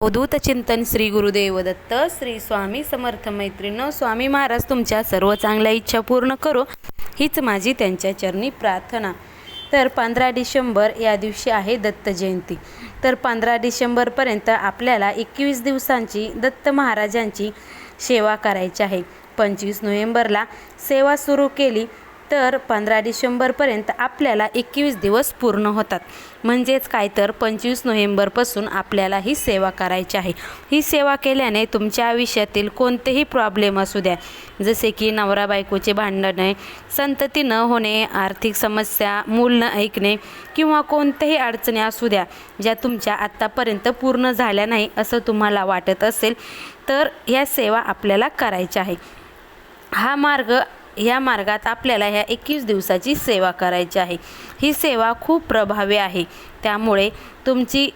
अवधूत चिंतन श्री गुरुदेव दत्त श्री स्वामी समर्थ मैत्रिणो स्वामी महाराज तुमच्या सर्व चांगल्या इच्छा पूर्ण करो हीच माझी त्यांच्या चरणी प्रार्थना. तर पंधरा डिसेंबर या दिवशी आहे दत्त जयंती. तर पंधरा डिसेंबरपर्यंत आपल्याला एकवीस दिवसांची दत्त महाराजांची सेवा करायची आहे. पंचवीस नोव्हेंबरला सेवा सुरू केली. तर पंधरा डिसेंबरपर्यंत आपल्याला एकवीस दिवस पूर्ण होतात. म्हणजेच काय तर पंचवीस नोव्हेंबरपासून आपल्याला ही सेवा करायची आहे. ही सेवा केल्याने तुमच्या आयुष्यातील कोणतेही प्रॉब्लेम असू द्या. जसे की नवरा बायकोचे भांडणे संतती न होणे आर्थिक समस्या मूल न ऐकणे किंवा कोणत्याही अडचणी असू द्या ज्या तुमच्या आत्तापर्यंत पूर्ण झाल्या नाही असं तुम्हाला वाटत असेल तर ह्या सेवा आपल्याला करायच्या आहे. हा मार्ग या मार्गात आपल्याला ह्या एकवीस दिवसाची सेवा करायची आहे. ही सेवा खूप प्रभावी आहे. त्यामुळे तुमची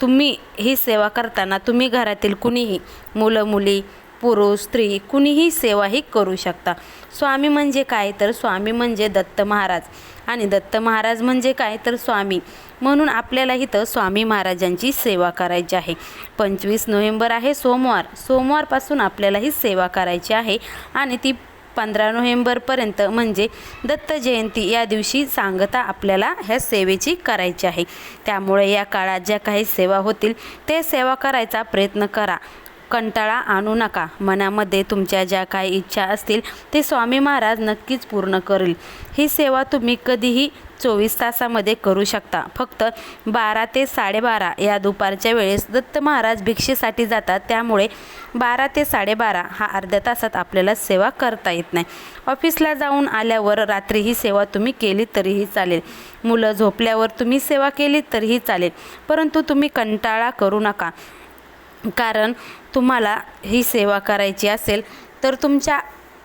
तुम्ही ही सेवा करताना तुम्ही घरातील कुणीही मुलं मुली पुरुष स्त्री कुणीही सेवा ही करू शकता. स्वामी म्हणजे काय? तर स्वामी म्हणजे दत्त महाराज. आणि दत्त महाराज म्हणजे काय? तर स्वामी. म्हणून आपल्याला इथं स्वामी महाराजांची सेवा करायची आहे. पंचवीस नोव्हेंबर आहे सोमवार. सोमवारपासून आपल्याला ही सेवा करायची आहे. आणि ती पंधरा नोव्हेंबरपर्यंत म्हणजे दत्त जयंती या दिवशी सांगता आपल्याला ह्या सेवेची करायची आहे. त्यामुळे या काळात ज्या काही सेवा होतील ते सेवा करायचा प्रयत्न करा. कंटाळा आणू नका. मनामध्ये तुमच्या ज्या काही इच्छा असतील ते स्वामी महाराज नक्कीच पूर्ण करेल. ही सेवा तुम्ही कधीही चोवीस तासामध्ये करू शकता. फक्त बारा ते साडेबारा या दुपारच्या वेळेस दत्त महाराज भिक्षेसाठी जातात. त्यामुळे बारा ते साडेबारा हा अर्ध्या तासात आपल्याला सेवा करता येत नाही. ऑफिसला जाऊन आल्यावर रात्री ही सेवा तुम्ही केली तरीही चालेल. मुलं झोपल्यावर तुम्ही सेवा केली तरीही चालेल. परंतु तुम्ही कंटाळा करू नका. कारण तुम्हाला ही सेवा करायची असेल तर तुमच्या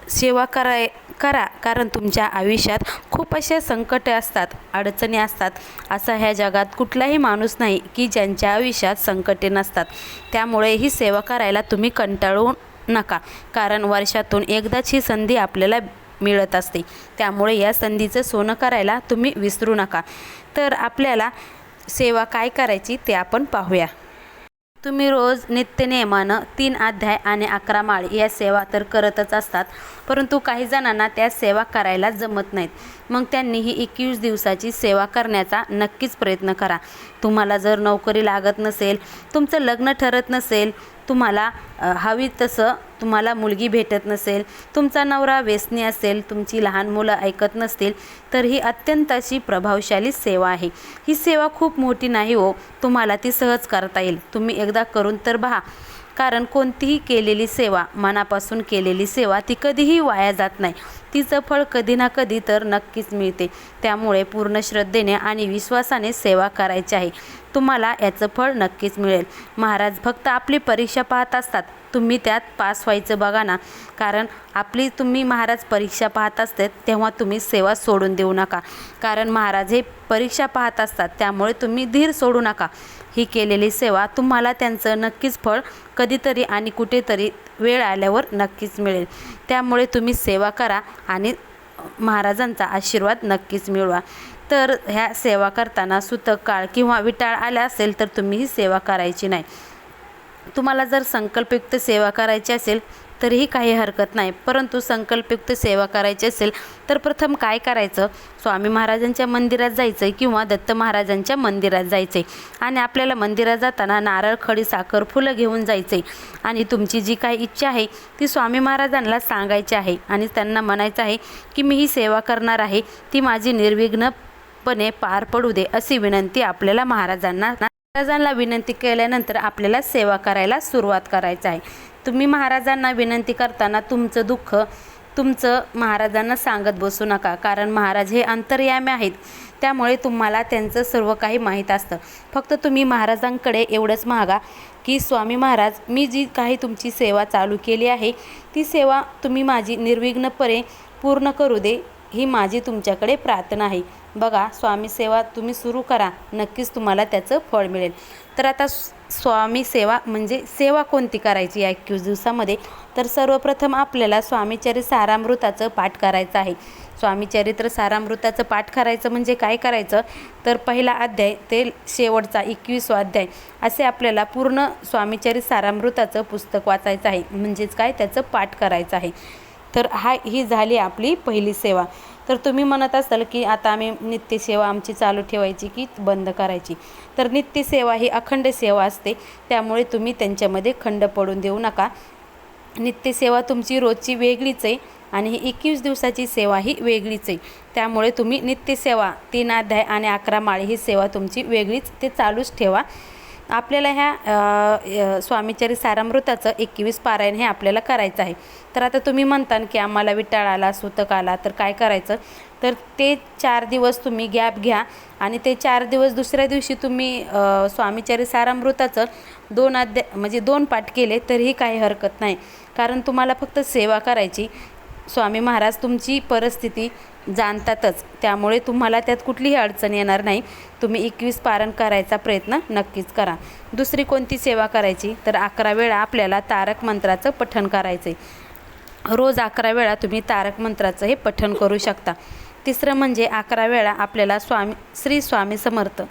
सेवा कराय करा कारण तुमच्या आयुष्यात खूप असे संकटे असतात अडचणी असतात. असा ह्या जगात कुठलाही माणूस नाही की ज्यांच्या आयुष्यात संकटे नसतात. त्यामुळे ही सेवा करायला तुम्ही कंटाळू नका कारण वर्षातून एकदाच ही संधी आपल्याला मिळत असते. त्यामुळे या संधीचं सोनं करायला तुम्ही विसरू नका. तर आपल्याला सेवा काय करायची ते आपण पाहूया. तुम्ही रोज नित्यनियमानं तीन अध्याय आणि अकरा माळ या सेवा तर करतच असतात परंतु काही जणांना त्या सेवा करायला जमत नाहीत. मग त्यांनी ही एकवीस दिवसाची सेवा करण्याचा नक्कीच प्रयत्न करा. तुम्हाला जर नोकरी लागत नसेल तुमचं लग्न ठरत नसेल तुम्हाला हवी तसं तुम्हाला मुलगी भेटत नसेल तुमचा नवरा व्यसनी असेल तुमची लहान मुलं ऐकत नसतील तर ही अत्यंत अशी प्रभावशाली सेवा आहे. ही सेवा खूप मोठी नाही हो तुम्हाला ती सहज करता येईल. तुम्ही एकदा करून तर पहा कारण कोणतीही केलेली सेवा मनापासून केलेली सेवा ती कधीही वाया जात नाही. तिचं फळ कधी ना कधी तर नक्कीच मिळते. त्यामुळे पूर्ण श्रद्धेने आणि विश्वासाने सेवा करायची आहे. तुम्हाला याचं फळ नक्कीच मिळेल. महाराज फक्त आपली परीक्षा पाहत असतात. तुम्ही त्यात पास व्हायचं बघा ना. कारण आपली तुम्ही महाराज परीक्षा पाहत असतात तेव्हा तुम्ही सेवा सोडून देऊ नका. कारण महाराज हे परीक्षा पाहत असतात त्यामुळे तुम्ही धीर सोडू नका. ही केलेली सेवा तुम्हाला त्यांचं नक्कीच फळ कधीतरी आणि कुठेतरी वेळ आल्यावर नक्कीच मिळेल. त्यामुळे तुम्ही सेवा करा आणि महाराजांचा आशीर्वाद नक्कीच मिळवा. तर ह्या सेवा करताना सुतक काळ किंवा विटाळ आल्या असेल तर तुम्ही ही सेवा करायची नाही. तुम्हाला जर संकल्पयुक्त सेवा करायची असेल तरीही काही हरकत नाही. परंतु संकल्पयुक्त सेवा करायची असेल तर प्रथम काय करायचं? स्वामी महाराजांच्या मंदिरात जायचं किंवा दत्त महाराजांच्या मंदिरात जायचं आणि आपल्याला मंदिरात जाताना नारळ खडी साखर फुलं घेऊन जायचे आणि तुमची जी काही इच्छा आहे ती स्वामी महाराजांना सांगायची आहे. आणि त्यांना म्हणायचं आहे की मी ही सेवा करणार आहे. ती माझी निर्विघ्नपणे पार पडू दे अशी विनंती आपल्याला महाराजांना महाराजांना विनंती केल्यानंतर आपल्याला सेवा करायला सुरुवात करायचं आहे. तुम्ही महाराजांना विनंती करताना तुमचं दुःख तुमचं महाराजांना सांगत बसू नका. कारण महाराज हे अंतर्यामी आहेत. त्यामुळे तुम्हाला त्यांचं सर्व काही माहीत असतं. फक्त तुम्ही महाराजांकडे एवढंच मागा की स्वामी महाराज मी जी काही तुमची सेवा चालू केली आहे ती सेवा तुम्ही माझी निर्विघ्नपणे पूर्ण करू दे. ही माझी तुमच्याकडे प्रार्थना आहे. बघा स्वामी सेवा तुम्ही सुरू करा. नक्कीच तुम्हाला त्याचं फळ मिळेल. तर आता स्वामी सेवा म्हणजे सेवा कोणती करायची या एकवीस दिवसामध्ये? तर सर्वप्रथम आपल्याला स्वामीचरी सारामृताचं पाठ करायचं आहे. स्वामीचरित्र सारामृताचं पाठ करायचं म्हणजे काय करायचं? तर पहिला अध्याय ते शेवटचा एकवीसवा अध्याय असे आपल्याला पूर्ण स्वामीचरित्र सारामृताचं पुस्तक वाचायचं आहे. म्हणजेच काय? त्याचं पाठ करायचं आहे. तर हा ही झाली आपली पहिली सेवा. तर तुम्ही म्हणत असाल की आता आम्ही नित्यसेवा आमची चालू ठेवायची की बंद करायची. तर नित्यसेवा ही अखंड सेवा असते. त्यामुळे तुम्ही त्यांच्यामध्ये खंड पडून देऊ नका. नित्यसेवा तुमची रोजची वेगळीच आहे आणि ही एकवीस दिवसाची सेवा ही वेगळीच आहे. त्यामुळे तुम्ही नित्यसेवा तीन अध्याय आणि अकरा माळी ही सेवा तुमची वेगळीच ते चालूच ठेवा. आपल्याला ह्या स्वामीचरी सारामृताचं एकवीस पारायण हे आपल्याला करायचं आहे. तर आता तुम्ही म्हणताल की आम्हाला विटाळ आला सुतक आला तर काय करायचं? तर ते चार दिवस तुम्ही गॅप घ्या आणि ते चार दिवस दुसऱ्या दिवशी तुम्ही स्वामीचरी सारामृताचं दोन अध्या म्हणजे दोन पाठ केले तरीही काही हरकत नाही. कारण तुम्हाला फक्त सेवा करायची. स्वामी महाराज तुमची परिस्थिती जाणतातच. त्यामुळे तुम्हाला त्यात कुठलीही अडचण येणार नाही. तुम्ही एकवीस पारण करायचा प्रयत्न नक्कीच करा. दुसरी कोणती सेवा करायची? तर अकरा वेळा आपल्याला तारक मंत्राचं पठण करायचं आहे रोज अकरा वेळा तुम्ही तारक मंत्राचं हे पठण करू शकता. तिसरं म्हणजे अकरा वेळा आपल्याला स्वामी श्री स्वामी समर्थ.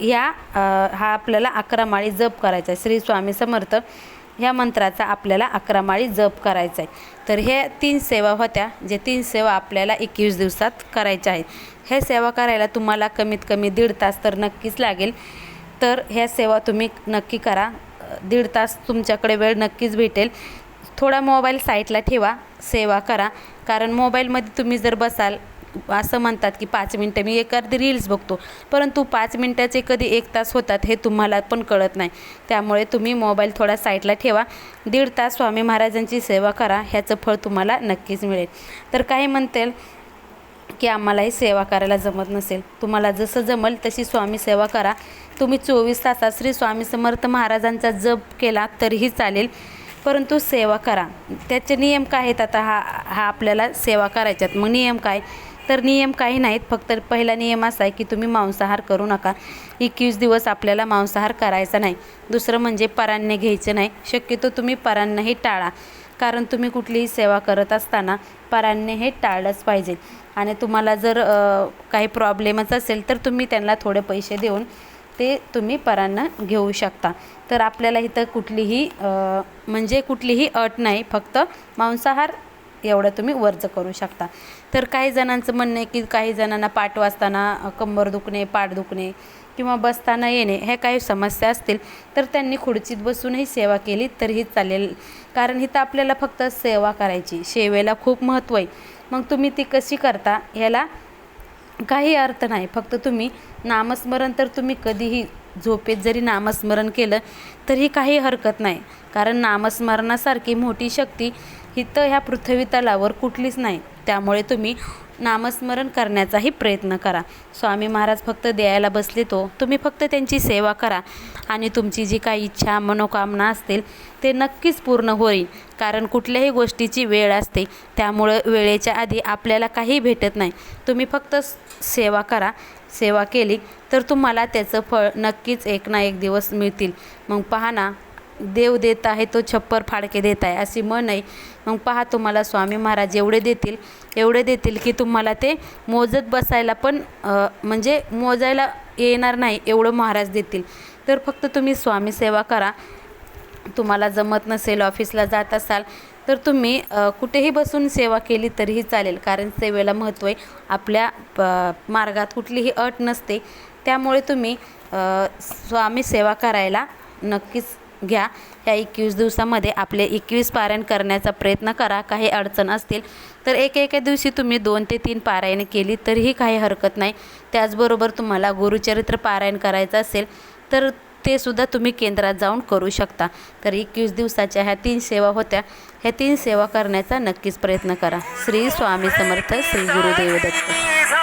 या हा आपल्याला अकरा माळी जप करायचा आहे. श्री स्वामी समर्थ ह्या मंत्राचा आपल्याला अकरा माळी जप करायचा आहे तर हे तीन सेवा होत्या जे तीन सेवा आपल्याला एकवीस दिवसात करायच्या आहेत. हे सेवा करायला तुम्हाला कमीत कमी दीड तास तर नक्कीच लागेल. तर ह्या सेवा तुम्ही नक्की करा. दीड तास तुमच्याकडे वेळ नक्कीच भेटेल. थोडा मोबाईल साईटला ठेवा सेवा करा. कारण मोबाईलमध्ये तुम्ही जर बसाल असं म्हणतात की पाच मिनटं मी एक अर्धी रील्स बघतो. परंतु पाच मिनटाचे कधी एक तास होतात हे तुम्हाला पण कळत नाही. त्यामुळे तुम्ही मोबाईल थोडा साईटला ठेवा. दीड तास स्वामी महाराजांची सेवा करा. ह्याचं फळ तुम्हाला नक्कीच मिळेल. तर काही म्हणतील की आम्हाला ही सेवा करायला जमत नसेल. तुम्हाला जसं जमल तशी स्वामी सेवा करा. तुम्ही चोवीस तासात श्री स्वामी समर्थ महाराजांचा जप केला तरीही चालेल. परंतु सेवा करा. त्याचे नियम काय आहेत? आता हा हा आपल्याला सेवा करायच्यात. मग नियम काय? तर नियम काही नाहीत. फक्त पहिला नियम असा आहे की तुम्ही मांसाहार करू नका. एकवीस दिवस आपल्याला मांसाहार करायचा नाही. दुसरं म्हणजे परान्न घ्यायचं नाही. शक्यतो तुम्ही परान्नही टाळा. कारण तुम्ही कुठलीही सेवा करत असताना परान्ने हे टाळलंच पाहिजे. आणि तुम्हाला जर काही प्रॉब्लेमच असेल तर तुम्ही त्यांना थोडे पैसे देऊन ते तुम्ही परांना घेऊ शकता. तर आपल्याला इथं कुठलीही म्हणजे कुठलीही अट नाही. फक्त मांसाहार एवढं तुम्ही वर्ज करू शकता. तर काही जणांचं म्हणणं आहे की काही जणांना पाठ वाचताना कंबर दुखणे पाठ दुखणे किंवा बसताना येणे ह्या काही समस्या असतील तर त्यांनी खुर्चीत बसूनही सेवा केली तरीही चालेल. कारण इथं आपल्याला फक्त सेवा करायची सेवेला खूप महत्त्व आहे. मग तुम्ही ती कशी करता ह्याला काही अर्थ नाही. फक्त तुम्ही नामस्मरण तर तुम्ही कधीही झोपेत जरी नामस्मरण केलं तरी काही हरकत नाही. कारण नामस्मरणासारखी मोठी शक्ती इथं ह्या पृथ्वी तलावर कुठलीच नाही. त्यामुळे तुम्ही नामस्मरण करण्याचाही प्रयत्न करा. स्वामी महाराज फक्त द्यायला बसले तो. तुम्ही फक्त त्यांची सेवा करा आणि तुमची जी काही इच्छा मनोकामना असतील ते नक्कीच पूर्ण होईल. कारण कुठल्याही गोष्टीची वेळ असते. त्यामुळं वेळेच्या आधी आपल्याला काही भेटत नाही. तुम्ही फक्त सेवा करा. सेवा केली तर तुम्हाला त्याचं फळ नक्कीच एक ना एक दिवस मिळतील. मग पहा ना देव देत आहे तो छप्पर फाडके देत आहे अशी म्हण आहे. मग पहा तुम्हाला स्वामी महाराज एवढे देतील एवढे देतील की तुम्हाला ते मोजत बसायला पण म्हणजे मोजायला येणार नाही एवढं महाराज देतील. तर फक्त तुम्ही स्वामी सेवा करा. तुम्हाला जमत नसेल ऑफिसला जात असाल तर तुम्ही कुठेही बसून सेवा केली तरीही चालेल कारण सेवेला महत्त्व आहे. आपल्या प मार्गात कुठलीही अट नसते. त्यामुळे तुम्ही स्वामी सेवा करायला नक्कीच घ्या. ह्या एकवीस दिवसामध्ये आपले एकवीस पारायण करण्याचा प्रयत्न करा. काही अडचण असतील तर एक एका दिवशी तुम्ही दोन ते तीन पारायण केली तरीही काही हरकत नाही. त्याचबरोबर तुम्हाला गुरुचरित्र पारायण करायचं असेल तर ते सुद्धा तुम्ही केंद्रात जाऊन करू शकता. तर एकवीस दिवसाच्या ह्या तीन सेवा होत्या. ह्या तीन सेवा करण्याचा नक्कीच प्रयत्न करा. श्री स्वामी समर्थ श्री गुरुदेव दत्त.